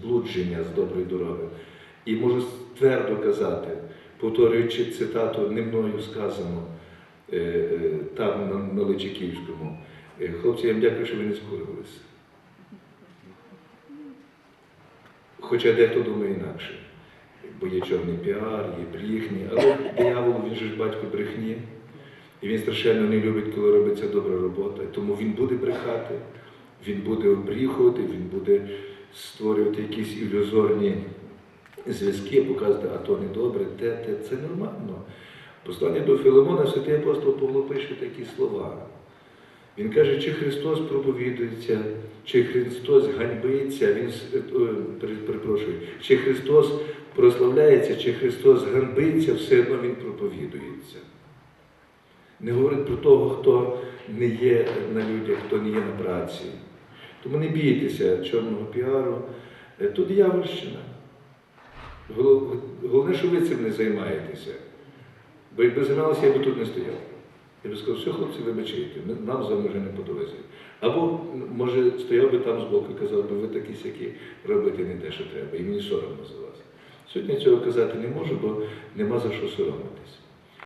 зблудження з доброї дороги. І можу твердо казати, повторюючи цитату не мною сказано е, е, там на, на Личаківському. Е, Хлопці, я вам дякую, що ви не скурилися. Хоча дехто думає інакше. Бо є чорний піар, є брехні, але диявол, він же ж батько брехні. І він страшенно не любить, коли робиться добра робота. Тому він буде брехати, він буде обріхувати, він буде створювати якісь ілюзорні зв'язки, показувати, а то не добре, те, те. Це нормально. Послання до Філимона святий апостол Павло пише такі слова. Він каже, чи Христос проповідується, чи Христос ганьбиться, він е, е, пере- перепрошую, чи Христос прославляється, чи Христос ганьбиться, все одно Він проповідується. Не говорить про того, хто не є на людях, хто не є на праці. Тому не бійтеся чорного піару. Е, То диявольщина. Головне, що ви цим не займаєтеся. Бо якби займалися, я би тут не стояв. Я би сказав, все, хлопці, вибачайте, нам з вами вже не по. Або, може, стояв би там збоку і казав би, ви такі сякі робите не те, що треба, і мені соромно за вас. Сьогодні цього казати не можу, бо нема за що соромитися.